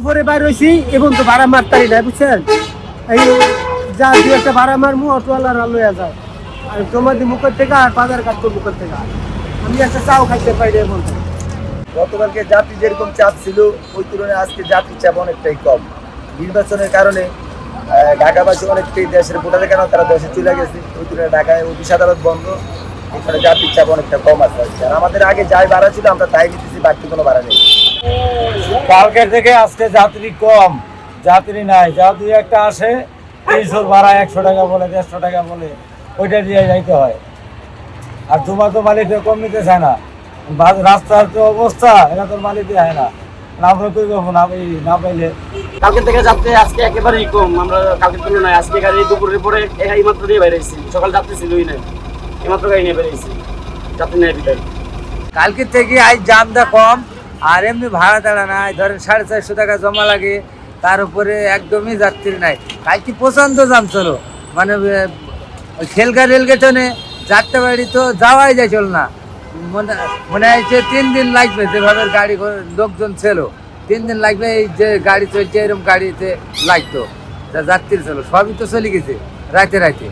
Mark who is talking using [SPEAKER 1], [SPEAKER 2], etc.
[SPEAKER 1] উপরে বাইর হয়েছি এবং তো ভাড়া মারতারি না, বুঝছেন? এই যা দু একটা ভাড়া মারমু, অটোওয়ালারা লইয়া যায়। আর তোমাদের মুখের থেকে, আর বাজার কাটতো মুখের থেকে। আমি একটা চাও খাইতে পারি না বলতে
[SPEAKER 2] গতকালকে যাত্রী যেরকম চাপ ছিল, ওই তুলনায় আজকে যাত্রী চাপ অনেকটাই কম। নির্বাচনের কারণে ঢাকাবাসী অনেকটাই দেশের ভোটারের কারণে তারা দেশে চলে গেছে। ওই তুলনায় ঢাকায় অফিস আদালত বন্ধ, এখানে যাত্রীর চাপ অনেকটা কম আছে। আর আমাদের আগে যাই ভাড়া ছিল, আমরা তাই নিতেছি বাড়তি কোনো ভাড়া নেই।
[SPEAKER 3] কালকের থেকে আজকে যাত্রী কম যাত্রী নাই। যা দুই একটা আসে তিনশো ভাড়া একশো টাকা বলে দেড়শো টাকা বলে ওইটা দিয়ে যাইতে হয়। আর তোমার তো মালিক কম নিতে চায় না। রাস্তার তো অবস্থা এটা তোর মালিক দিয়ে হয় না। না আমরা কই করব না না পাইলে।
[SPEAKER 4] কালকে থেকে যাত্রী আজকে একেবারেই কম। আমরা কালকের তুলনায় আজকে গাড়ি দুপুরের পরে এই মাত্র দিয়ে বেরিয়েছি সকাল যাত্রী ছিলই নাই। এইমাত্র গাড়ি নিয়ে বেরিয়েছি যাত্রী নেই ভিতরে
[SPEAKER 5] কালকে থেকে আজ জামটা কম আর এমনি ভাড়া টাড়া নাই, ধরেন সাড়ে চারশো টাকা জমা লাগে, তার উপরে একদমই যাত্রী নাই। কালকে প্রচণ্ড জাম চলো মানে খেলকা রেলগেটনে যাত্রা বাড়ি তো যাওয়াই যায় চল না। মনে মনে হয়েছে তিন দিন লাগবে যেভাবে গাড়ি লোকজন ছিল, তিন দিন লাগবে এই যে গাড়ি চলছে এরকম গাড়িতে লাগতো, যা যাত্রী ছিল, সবই তো চলে গেছে রাতে রাতে